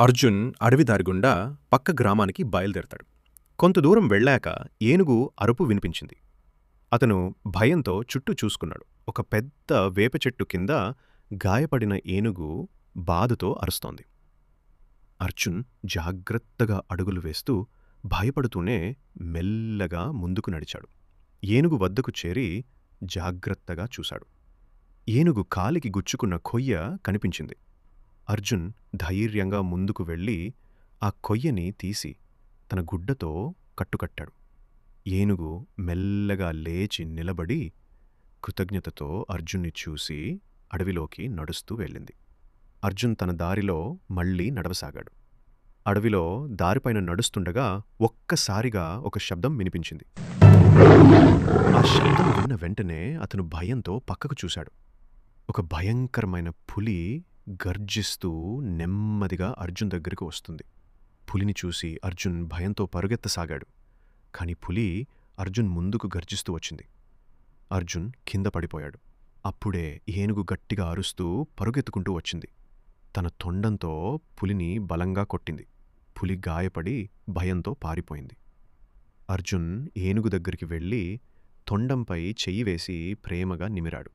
అర్జున్ అడవిదారిగుండా గుండా పక్క గ్రామానికి బయలుదేరతాడు. కొంత దూరం వెళ్ళాక ఏనుగు అరుపు వినిపించింది. అతను భయంతో చుట్టూ చూసుకున్నాడు. ఒక పెద్ద వేప చెట్టు కింద గాయపడిన ఏనుగు బాధతో అరుస్తోంది. అర్జున్ జాగ్రత్తగా అడుగులు వేస్తూ భయపడుతూనే మెల్లగా ముందుకు నడిచాడు. ఏనుగు వద్దకు చేరి జాగ్రత్తగా చూశాడు. ఏనుగు కాలికి గుచ్చుకున్న కొయ్య కనిపించింది. అర్జున్ ధైర్యంగా ముందుకు వెళ్ళి ఆ కొయ్యని తీసి తన గుడ్డతో కట్టుకట్టాడు. ఏనుగు మెల్లగా లేచి నిలబడి కృతజ్ఞతతో అర్జున్ని చూసి అడవిలోకి నడుస్తూ వెళ్ళింది. అర్జున్ తన దారిలో మళ్ళీ నడవసాగాడు. అడవిలో దారిపైన నడుస్తుండగా ఒక్కసారిగా ఒక శబ్దం వినిపించింది. ఆ శబ్దం విన్న వెంటనే అతను భయంతో పక్కకు చూశాడు. ఒక భయంకరమైన పులి గర్జిస్తూ నెమ్మదిగా అర్జున్ దగ్గరికి వస్తుంది. పులిని చూసి అర్జున్ భయంతో పరుగెత్తసాగాడు. కాని పులి అర్జున్ ముందుకు గర్జిస్తూ వచ్చింది. అర్జున్ కింద పడిపోయాడు. అప్పుడే ఏనుగు గట్టిగా అరుస్తూ పరుగెత్తుకుంటూ వచ్చింది. తన తొండంతో పులిని బలంగా కొట్టింది. పులి గాయపడి భయంతో పారిపోయింది. అర్జున్ ఏనుగు దగ్గరికి వెళ్ళి తొండంపై చెయ్యి వేసి ప్రేమగా నిమిరాడు.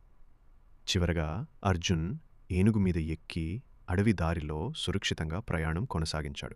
చివరగా అర్జున్ ఏనుగు మీద ఎక్కి అడవి దారిలో సురక్షితంగా ప్రయాణం కొనసాగించాడు.